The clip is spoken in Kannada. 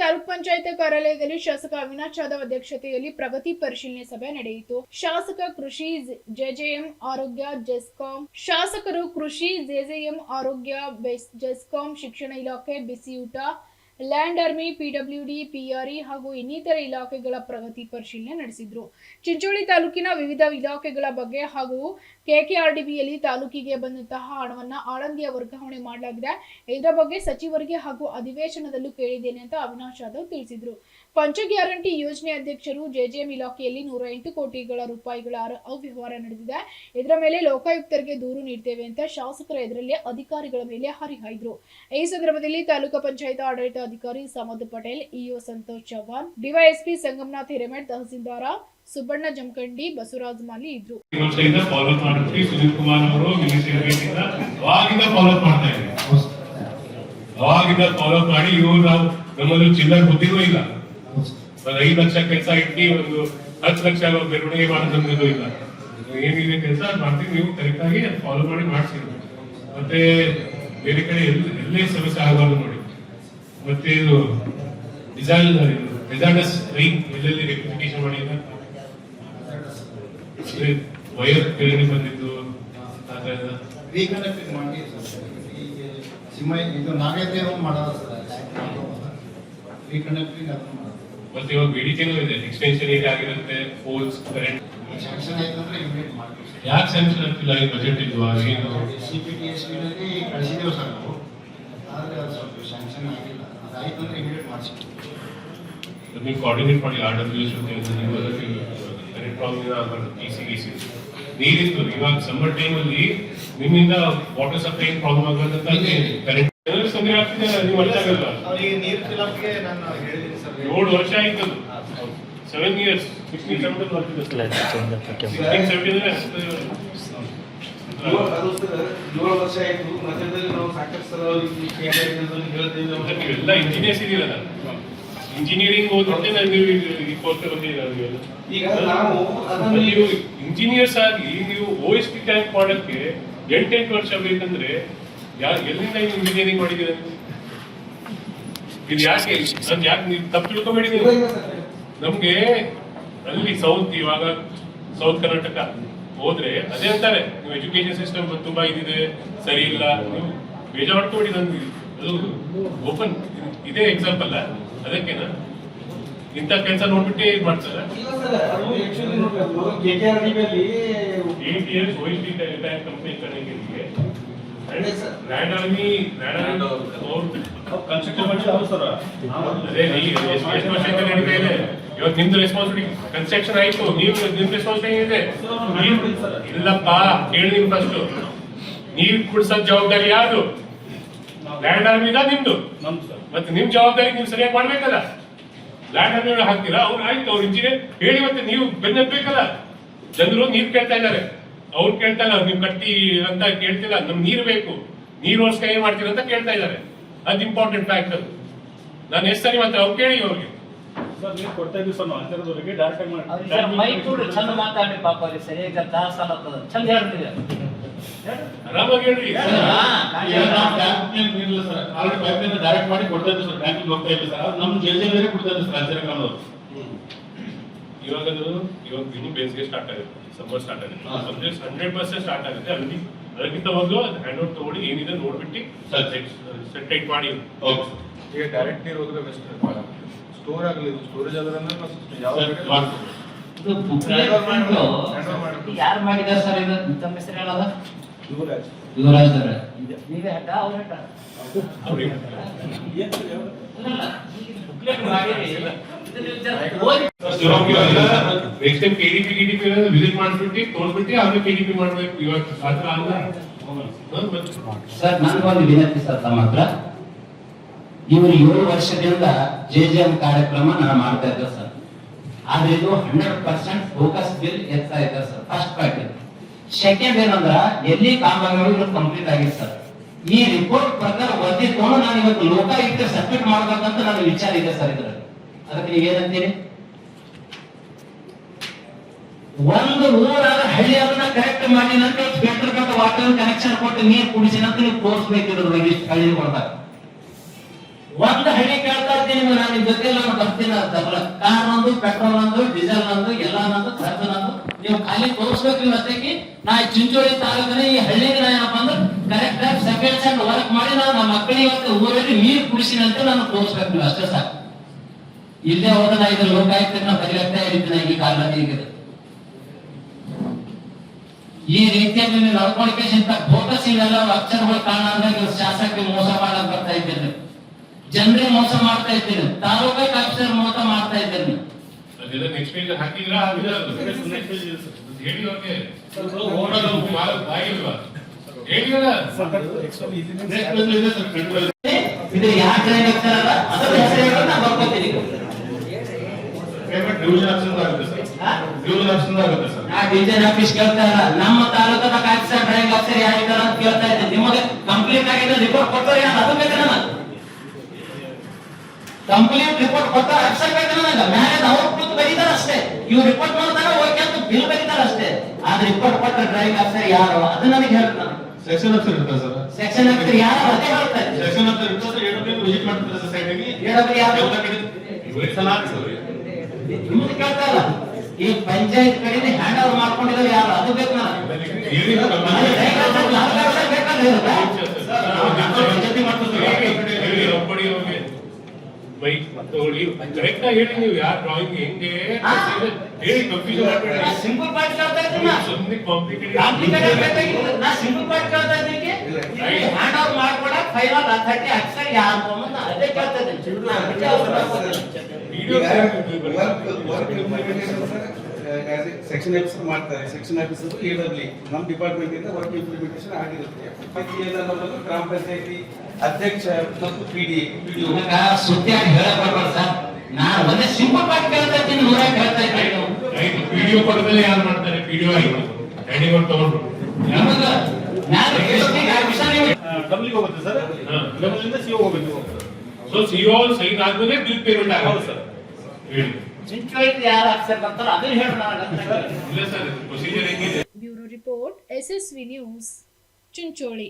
ತಾಲೂಕ್ ಪಂಚಾಯತ್ ಕಾರ್ಯಾಲಯದಲ್ಲಿ ಶಾಸಕ ಅವಿನಾಶ್ ಜಾಧವ್ ಅಧ್ಯಕ್ಷತೆಯಲ್ಲಿ ಪ್ರಗತಿ ಪರಿಶೀಲನೆ ಸಭೆ ನಡೆಯಿತು. ಶಾಸಕ ಕೃಷಿ ಜೆಜೆಎಂ ಆರೋಗ್ಯ, ಜೆಸ್ಕಾಂ ಶಾಸಕರು ಕೃಷಿ ಜೆಜೆಎಂ ಆರೋಗ್ಯ ಜೆಸ್ಕಾಂ ಶಿಕ್ಷಣ ಇಲಾಖೆ, ಬಿಸಿಯೂಟ ಲ್ಯಾಂಡ್ ಆರ್ಮಿ ಪಿಡಬ್ಲ್ಯೂಡಿ ಪಿಆರ್ಇ ಹಾಗೂ ಇನ್ನಿತರ ಇಲಾಖೆಗಳ ಪ್ರಗತಿ ಪರಿಶೀಲನೆ ನಡೆಸಿದ್ರು. ಚಿಂಚೋಳಿ ತಾಲೂಕಿನ ವಿವಿಧ ಇಲಾಖೆಗಳ ಬಗ್ಗೆ ಹಾಗೂ ಕೆಕೆಆರ್ಡಿಬಿಯಲ್ಲಿ ತಾಲೂಕಿಗೆ ಬಂದಂತಹ ಹಣವನ್ನು ಆಳಂದಿಯ ವರ್ಗಾವಣೆ ಮಾಡಲಾಗಿದೆ. ಇದರ ಬಗ್ಗೆ ಸಚಿವರಿಗೆ ಹಾಗೂ ಅಧಿವೇಶನದಲ್ಲೂ ಕೇಳಿದ್ದೇನೆ ಅಂತ ಅವಿನಾಶ್ ಯಾದವ್ ತಿಳಿಸಿದ್ರು. ಪಂಚ ಗ್ಯಾರಂಟಿ ಯೋಜನೆ ಅಧ್ಯಕ್ಷರು ಜೆಜೆಎಂ ಇಲಾಖೆಯಲ್ಲಿ ನೂರ ಎಂಟು ಕೋಟಿಗಳ ರೂಪಾಯಿಗಳ ಅವ್ಯವಹಾರ ನಡೆದಿದೆ. ಇದರ ಮೇಲೆ ಲೋಕಾಯುಕ್ತರಿಗೆ ದೂರು ನೀಡ್ತೇವೆ ಅಂತ ಶಾಸಕರ ಎದುರಲ್ಲಿ ಅಧಿಕಾರಿಗಳ ಮೇಲೆ ಹರಿಹಾಯ್ದರು. ಈ ಸಂದರ್ಭದಲ್ಲಿ ತಾಲೂಕು ಪಂಚಾಯತ್ ಆಡಳಿತಾಧಿಕಾರಿ ಸಮದ್ ಪಟೇಲ್, ಇಒ ಸಂತೋಷ್ ಚವ್ಹಾಣ್, ಡಿವೈಎಸ್ಪಿ ಸಂಗಮನಾಥ್ ಹಿರೇಮಠ್, ತಹಸೀಲ್ದಾರ ಸುಬ್ಬಣ್ಣ ಜಮಖಂಡಿ, ಬಸವರಾಜ್ ಮಾಲಿ ಇದ್ರು. ಫಾಲೋ ಮಾಡಿ ಇವರು ನಮ್ಮಲ್ಲಿ ಚಿಲ್ಲರ್ ಗೊತ್ತಿರೋ ಇಲ್ಲ. ಒಂದು ಐದು ಲಕ್ಷ ಕೆಲಸ ಇಟ್ಟು ಒಂದು ಹತ್ತು ಲಕ್ಷ ಮೆರವಣಿಗೆ ಮಾಡೋದಂತದ್ದು ಇಲ್ಲ. ಏನಿದೆ ಕೆಲಸ ಮಾಡ್ತೀವಿ ನೀವು ಕರೆಕ್ಟ್ ಆಗಿ ಫಾಲೋ ಮಾಡಿ ಮಾಡಿಸಿ. ಮತ್ತೆ ಬೇರೆ ಕಡೆ ಎಲ್ಲಿ ಎಲ್ಲೇ ಸಮಸ್ಯೆ ಆಗಬಾರ್ದು ನೋಡಿ. ಮತ್ತೆ ಇದು ಡಿಸೈಲ್ ಡಿಸೈನರ್ಸ್ ರೈನ್ ಎಲ್ಲೆಲ್ಲಿ ರೆಕ್ಟಿಫಿಕೇಶನ್ ಮಾಡಿಲ್ಲ ವೈರ್ ಕೆಳಗಡೆ ಬಂದಿದ್ದು ಮಾಡಿ ಸಿಮ್ ಈಗ ಇದು ನಾಗೇಂದ್ರ ಮಾಡೋದು ಸರ್. ರೀಕನೆಕ್ಟಿಂಗ್ ಅದನ್ನು ಮಾಡೋದು ಮತ್ತೆ ಇವಾಗ ಬೇಡಿಕೆನೂ ಇದೆ ಎಕ್ಸ್ಟೆನ್ಷನ್ ಏಟ್ ಆಗಿರುತ್ತೆ ಪೋಲ್ಸ್ ಕರೆಂಟ್ ಸ್ಯಾಂಕ್ಷನ್ ಆಯ್ತಂದ್ರೆ ಇಮಿಡಿಯೇಟ್ ಮಾಡ್ತೀವಿ ಯಾಕೆ ಸ್ಯಾಂಕ್ಷನ್ ಆಗ್ತಿಲ್ಲ ಈ ಬಜೆಟ್ ಇಲ್ವಾ ಏನು ಸಿ ಪಿ ಟಿ ಎಸ್ ಪಿನಲ್ಲಿ ಕಳಿಸಿದ್ದೇವೆ ಸರ್ ನಾವು. ಆದರೆ ಅದು ಸ್ವಲ್ಪ ಶಾಂಕ್ಷನ್ ಆಗಿಲ್ಲ. ಅದಾಯ್ತು ಅಂದ್ರೆ ಇಮಿಡಿಯೇಟ್ ಮಾಡಿಸ್ತೀವಿ ನೀವು ಕೋಆರ್ಡಿನೇಟ್ ಮಾಡಿ ಆರ್ ಡಬ್ಲ್ಯೂ ಎಸ್ ನೀವು ಅದಕ್ಕೆ ಕರೆಂಟ್ ಪ್ರಾಬ್ಲಮ್ ಆಗಬಾರ್ದು ಸಿ ಗಿಸಿ ನೀರಿತ್ತು ಇವಾಗ ಸಮ್ಮರ್ ಟೈಮಲ್ಲಿ ನಿಮ್ಮಿಂದ ವಾಟರ್ ಸಪ್ಲೈ ಪ್ರಾಬ್ಲಮ್ ಆಗಬಾರ್ದು ಕರೆಂಟ್ ತೊಂದರೆ ಆಗ್ತಿದೆ ನೀವು ಅರ್ಥ ಆಗಲ್ಲ ಅವರಿಗೆ ನೀರು ಫಿಲಪ್ಗೆ ನಾನು ಹೇಳಿದ್ದೀನಿ. ಏಳು ವರ್ಷ ಆಯ್ತು ಸೆವೆನ್ ಇಯರ್ಸ್ ಸಿಕ್ಸ್ಟೀನ್ ಏಳು ವರ್ಷ ಆಯ್ತು. ಮಧ್ಯದಲ್ಲಿ ನಾವು ಸಾಕಷ್ಟು ಸಲ ಹೇಳ್ತೀವಿ. ನೀವೆಲ್ಲ ಇಂಜಿನಿಯರ್ಸ್ ಇದೀರಲ್ಲ ಇಂಜಿನಿಯರಿಂಗ್ ನಾನು ನೀವು ಈ ಕೋರ್ಸ್ ಬಂದಿದ್ದೀರ ನೀವೆಲ್ಲ? ಈಗ ನಾವು ಅದನ್ನ ನೀವು ಇಂಜಿನಿಯರ್ಸ್ ಆಗಿ ನೀವು ಓಎಸ್ ಎಸ್ ಪಿ ಟ್ಯಾಂಕ್ ಮಾಡಕ್ಕೆ ಎಂಟೆಂಟು ವರ್ಷ ಬೇಕಂದ್ರೆ ಯಾರು ಎಲ್ಲಿಂದ ಇಂಜಿನಿಯರಿಂಗ್ ಮಾಡಿದ್ದೀರಾ? ನೀವು ಇದು ಯಾಕೆ ನನ್ ಯಾಕೆ ನೀವು ತಪ್ಪು ತಿಳ್ಕೊಬೇಡಿ ನೀವು? ನಮ್ಗೆ ಅಲ್ಲಿ ಸೌತ್ ಇವಾಗ ಸೌತ್ ಕರ್ನಾಟಕ ಹೋದ್ರೆ ಅದೇ ಅಂತಾರೆ. ನೀವು ಎಜುಕೇಶನ್ ಸಿಸ್ಟಮ್ ತುಂಬಾ ಇದಿದೆ ಸರಿ ಇಲ್ಲ. ನೀವು ಬೇಜಾರು ನನ್ಗೆ ಅದು ಓಪನ್ ಇದೇ ಎಕ್ಸಾಂಪಲ್ ಅದಕ್ಕೆನಾ ಇಂಥ ಕೆಲಸ ನೋಡ್ಬಿಟ್ಟೇ ಇದು ಮಾಡ್ತಾರೆ eight years O S D company ಕಡೆಗೆ ಅದೇ sir. Land army land army ಅದೇ ನೀವು ಎಷ್ಟು ಎಷ್ಟು ವರ್ಷದಿಂದ ನಡೀತಾ ಇದೆ? ಇವತ್ತು ನಿಮ್ದು ರೆಸ್ಪಾನ್ಸಿಬಿಲಿಟಿ ಕನ್ಸ್ಟ್ರಕ್ಷನ್ ಆಯ್ತು. ನೀವು ನಿಮ್ ರೆಸ್ಪಾನ್ಸಿಬಿಲಿಟಿ ಇದೆ ನೀವ್- ಇಲ್ಲಪ್ಪ ಕೇಳಿ ನಿಮ್ ಫಸ್ಟ್ ನೀರ್ ಕುಡ್ಸೋ ಜವಾಬ್ದಾರಿ ಯಾರು ಲ್ಯಾಂಡ್ ಇಲ್ಲ ನಿಮ್ದು. ಮತ್ತೆ ನಿಮ್ ಜವಾಬ್ದಾರಿ ನೀವು ಸರಿಯಾಗಿ ಮಾಡ್ಬೇಕಲ್ಲ? ಲ್ಯಾಂಡ್ ಆರ್ಮಿ ಹಾಕ್ತೀರಾ? ಅವ್ರು ಆಯ್ತು ಅವ್ರ ಇಂಜಿನಿಯರ್ ಹೇಳಿ ಮತ್ತೆ ನೀವು ಬೆನ್ನಬೇಕಲ್ಲ ಜನರು ನೀರ್ ಕೇಳ್ತಾ ಇದ್ದಾರೆ. ಅವ್ರು ಕೇಳ್ತಾ ಇಲ್ಲ ನೀವು ಕಟ್ಟಿ ಅಂತ ಕೇಳ್ತಿಲ್ಲ ನಮ್ಗೆ ನೀರು ಬೇಕು. ನೀರೋಸ್ಕರ ಏನ್ ಮಾಡ್ತೀರಾ ಅಂತ ಕೇಳ್ತಾ ಇದ್ದಾರೆ. ಅದ್ ಇಂಪಾರ್ಟೆಂಟ್ ಫ್ಯಾಕ್ಟ್ ಅದು. ನಾನು ಎಷ್ಟು ಸರಿ ಮಾತ್ರ ಅವ್ರು ಕೇಳಿ ಅವ್ರಿಗೆ ಆರಾಮಾಗಿ ಹೇಳ್ರಿ. ಡೈರೆಕ್ಟ್ ಮಾಡಿ ಕೊಡ್ತಾ ಇದ್ದೀವಿ ಸರ್ ಬ್ಯಾಂಕಿಗೆ ಹೋಗ್ತಾ ಇಲ್ಲ ಸರ್. ನಮ್ ಜಲ್ದಿ ಕೊಡ್ತಾ ಇದ್ದೀವಿ ಸರ್ ಕಾಲದವರು ಇವಾಗ ಅದು ಇವಾಗ ಇನ್ನು ಬೇಸಿಗೆ ಸ್ಟಾರ್ಟ್ ಆಗುತ್ತೆ ಸಮ್ಮರ್ ಸ್ಟಾರ್ಟ್ ಆಗುತ್ತೆ. ಹಂಡ್ರೆಡ್ ಪರ್ಸೆಂಟ್ ಸ್ಟಾರ್ಟ್ ಆಗುತ್ತೆ. ಅಲ್ಲಿ ಅದಕ್ಕಿಂತ ಮೊದಲು ಅದು ಹ್ಯಾಂಡ್ ಔಟ್ ತಗೊಳ್ಳಿ ಏನಿದೆ ನೋಡ್ಬಿಟ್ಟು ಸೆಟ್ ಟೈಟ್ ಮಾಡಿ. ಓಕೆ ಈಗ ಡೈರೆಕ್ಟ್ ನೀರು ಹೋದ್ರೆ ಬೆಸ್ಟ್ ಸ್ಟೋರ್ ಆಗಲಿ ಸ್ಟೋರೇಜ್ ಆದ್ರೆ ಯಾವ ಇದು ಯಾರು ಮಾಡಿದಾರೆ ಸರ್ ಇದು? ತಮ್ಮ ಹೆಸರು ಹೇಳೋದ? ಯುವರಾಜ್. ಅವ್ರೆ. ನೀವೇ ಹೆಡ್ಡ ಅವ್ರ ಹೆಡ್ಡ ವಿಸಿಟ್ ಮಾಡ್ಬಿಟ್ಟು ಮಾಡ್ಬೇಕು. ಸರ್ ನನಗೊಂದು ವಿನಂತಿ ಸರ್, ತಮ್ಮ ಹತ್ರ. ಇವರು ಏಳು ವರ್ಷದಿಂದ ಜೆ ಜೆ ಎಂ ಕಾರ್ಯಕ್ರಮ ನಾನು ಮಾಡ್ತಾ ಇದ್ದೆ ಸರ್. ಆದ್ರೆ ಇದು ಹಂಡ್ರೆಡ್ ಪರ್ಸೆಂಟ್ ಫೋಕಸ್ ಬಿಲ್ ಎತ್ತಾ ಇದ್ದ ಸರ್ ಫಸ್ಟ್ ಪ್ಯಾಕೆಟ್ ಸೆಕೆಂಡ್ ಏನಂದ್ರ, ಎಲ್ಲಿ ಕಾಮಗಾರಿಗಳು ಕಂಪ್ಲೀಟ್ ಆಗಿದೆ ಸರ್. ಈ ರಿಪೋರ್ಟ್ ಪ್ರಕಾರ ವರದಿ ತಗೊಂಡು ನಾನು ಇವತ್ತು ಲೋಕಾಯುಕ್ತ ಸಬ್ಮಿಟ್ ಮಾಡ್ಬೇಕಂತ ನನ್ನ ವಿಚಾರ ಇದೆ ಸರ್ ಇದ್ರಲ್ಲಿ. ಅದಕ್ಕೆ ನೀವೇನಂತೀರಿ ಒಂದು ಹಳ್ಳಿ ಹಳ್ಳಿಯನ್ನ ಕರೆಕ್ಟ್ ಮಾಡಿ, ನಂತರ ಫಿಲ್ಟರ್ ವಾಟರ್ ಕನೆಕ್ಷನ್ ಕೊಟ್ಟು ನೀರು ಕುಡಿಸಿ, ನಂತರ ನೀವು ತೋರಿಸ್ಬೇಕಿರೋದ್ರ ಇಷ್ಟು ಹಳ್ಳಿ ಕೊಡ್ತಾರೆ. ಒಂದು ಹಳ್ಳಿ ಕೇಳ್ತಾ ಇದ್ದೀನಿ ನಾನು ನಿಮ್ ಜೊತೆ ನಾನು ಬರ್ತೀನಿ ಕಾರ್ ನಂದು ಪೆಟ್ರೋಲ್ ನಂದು ಡೀಸೆಲ್ ನಂದು, ಎಲ್ಲ ನಂದು, ಖರ್ಚು ನಂದು. ನೀವು ಖಾಲಿ ತೋರಿಸ್ಬೇಕು ನೀವು ಅಷ್ಟಕ್ಕೆ ನಾ ಚಿಂಚೋಳಿ ತಾಲೂಕಿನ ಈ ಹಳ್ಳಿಗೆ ನಾ ಏನಪ್ಪ ಅಂದ್ರೆ ಕರೆಕ್ಟ್ ಆಗಿ ಸೆಕೆಂಡ್ ಸೆಂಡ್ ವರ್ಕ್ ಮಾಡಿ, ನಾನು ನಮ್ಮ ಮಕ್ಕಳಿಗೆ ಊರಲ್ಲಿ ನೀರು ಕುಡಿಸಿನ ಅಂತ ನಾನು ತೋರಿಸ್ಬೇಕು ನೀವು ಅಷ್ಟೇ ಸಾಕು. ಇಲ್ಲೇ ಹೋದ ನಾ ಇದು ಲೋಕಾಯುಕ್ತ ನಾ ಬರಿಯಾಗ್ತಾ ಇದ್ದೀನಿ ಈ ಕಾಲದಲ್ಲಿ ಈಗ ಈ ರೀತಿಯಲ್ಲಿ ನೀವು ನಡ್ಕೊಳ್ಕೇಶಂತ ಫೋಕಸ್ ಇವೆಲ್ಲ ಅಕ್ಷರಗಳು ಕಾಣಾದಾಗ ಶಾಸಕರಿಗೆ ಮೋಸ ಮಾಡಕ್ ಬರ್ತಾ ಇದ್ದೇನೆ. ಜನರಿಗೆ ಮೋಸ ಮಾಡ್ತಾ ಇದ್ದೇನೆ. ತಾಲೂಕ ಅಕ್ಷರ ಮೋಸ ಮಾಡ್ತಾ ಇದ್ದೇನೆ. ಇದೆ ಸರ್ ಕಂಟ್ರೋಲ್ ಇದು ಯಾಕೆ ಆಗ್ತಾರಲ್ಲ ಅದರ ಹೆಸರು ನಾನು ಬರ್ಕೋತೀನಿ. ಪೇಮೆಂಟ್ ಡಿವಿಷನ್ ಆಫೀಸ್ ಆಗುತ್ತೆ ಸರ್? ಡಿವಿಷನ್ ಆಫೀಸ್ ಆಗುತ್ತೆ ಸರ್. ನಾ ಡಿಜನ್ ಆಫೀಸ್ ಕೇಳ್ತಾ ಇಲ್ಲ. ನಮ್ಮ ತಾಲೂಕದ ಆಫೀಸರ್ ಡ್ರೈವಿಂಗ್ ಆಫೀಸರ್ ಯಾರಿದ್ದಾರೆ ಅಂತ ಕೇಳ್ತಾ ಇದ್ದೀನಿ ನಿಮಗೆ ಕಂಪ್ಲೀಟ್ ಆಗಿದೆ ರಿಪೋರ್ಟ್ ಕೊಟ್ಟರೆ ಅದು ಬೇಕು ಕಂಪ್ಲೀಟ್ ರಿಪೋರ್ಟ್ ಕೊಟ್ಟ ಆಫೀಸರ್ ಬೇಕು ನನಗೆ? ಮ್ಯಾನೇಜ್ ಅವ್ರು ಕೂತು ಬರೀತಾರೆ ಅಷ್ಟೇ. ಇವ್ರು ರಿಪೋರ್ಟ್ ಮಾಡ್ತಾರೆ ಓಕೆ ಅಂತ ಬಿಲ್ ಬರೀತಾರೆ ಅಷ್ಟೇ. ಆದ್ರೆ ರಿಪೋರ್ಟ್ ಕೊಟ್ಟ ಡ್ರೈವಿಂಗ್ ಆಫೀಸರ್ ಯಾರು? ಅದು ನನಗೆ ಹೇಳ್ತಾರೆ ಸೆಕ್ಷನ್ ಆಫೀಸರ್ ಇರ್ತಾರೆ ಸರ್? ಸೆಕ್ಷನ್ ಆಫೀಸರ್ ಯಾರು ಅದೇ ಹೇಳ್ತಾರೆ ಸೆಕ್ಷನ್ ಆಫೀಸರ್ ಇರ್ತಾರೆ ಎಡಬ್ಲ್ಯೂ ವಿಸಿಟ್ ಮಾಡ್ತಾರೆ ಯಾರು? ಎಲ್ಲ ಕಡೆ ಸಲ ನಿಮ್ದು ಕೇಳ್ತಾ ಇಲ್ಲ ಈ ಪಂಚಾಯತ್ ಕಡೆ ಹ್ಯಾಂಡ್ ಓವರ್ ಮಾಡ್ಕೊಂಡಿದ್ದಾರೆ ಯಾರು? ಅದು ಬೇಕು ಹೇಳಿ ಕರೆಕ್ಟ್ ಆಗಿ ನೀವು ಯಾರು ಡ್ರಾಯಿಂಗ್ ಹೆಂಗೆ ಹೇಳಿ ಕನ್ಫ್ಯೂಷನ್ ಮಾಡಬೇಡಿ. ಸಿಂಪಲ್ ಪಾರ್ಟ್ ಕೇಳ್ತಾ ಇದ್ದೀನಿ. ಸುಮ್ಮನೆ ಕಾಂಪ್ಲಿಕೇಟೆಡ್ ನಾ ಸಿಂಪಲ್ ಪಾರ್ಟ್ ಕೇಳ್ತಾ ಇದ್ದೀನಿ. ಹ್ಯಾಂಡ್ ಓವರ್ ಮಾಡ್ಕೊಡಕ್ ಫೈನಲ್ ಥರ್ಟಿ ಅಕ್ಷರ ಯಾರು ಅದೇ ಕೇಳ್ತಾ ಇದ್ದೀನಿ. ಸೆಕ್ಷನ್ ಆಫೀಸರ್ ಮಾಡ್ತಾರೆ. ಸೆಕ್ಷನ್ ಆಫೀಸರ್ ಎ ಡಬ್ಲ್ಯೂ ನಮ್ಮ ಡಿಪಾರ್ಟ್ಮೆಂಟ್ ಇಂದ ವರ್ಕ್ ಇಂಪ್ಲಿಮೆಂಟೇಷನ್ ಆಗಿರುತ್ತೆ. ಗ್ರಾಮ ಪಂಚಾಯತಿ ಅಧ್ಯಕ್ಷ ಮತ್ತು ಪಿ ಡಿ ಪಿ ಡಿ ಸುದ್ದಿಯಾಗಿ ಸರ್. ನಾನು ಒಂದೇ ಸಿಂಪಲ್ ಕೇಳ್ತಾ ಇದ್ದೀನಿ ನೂರ ಕೇಳ್ತಾ ಇದ್ದೀನಿ. ನೀವು. ಆಯ್ತು ವಿಡಿಯೋ ಕೊಡದಲ್ಲೇ ಯಾರು ಮಾಡ್ತಾರೆ? ಔಟ್ ತಗೊಂಡ್ರು ನಮಗ ನಾನು ಡಬ್ಲ್ಯೂ ಹೋಗುತ್ತೆ ಸರ್? ಡಬ್ಲಿಂದ ಸಿ ಹೋಗ್ಬೇಕು ಸೊ ಸಿಒ ಸೈನ್ ಆದ್ಮೇಲೆ ಬಿಲ್ ಪೇಮೆಂಟ್ ಹೌದು ಆಗುತ್ತೆ ಸರ್ ಹೇಳಿ ಚಿಂಚೋಳಿ ಯಾರು ಅಕ್ಷರ ಬರ್ತಾರೋ ಅದನ್ನ ಹೇಳಿ ನನಗೆ ಅರ್ಥ ಆಗಿಲ್ಲ. ಇಲ್ಲ. ಸರ್ ಪ್ರೊಸೀಜರ್ ಹೆಂಗಿದೆ? Bureau report S S V news Chincholi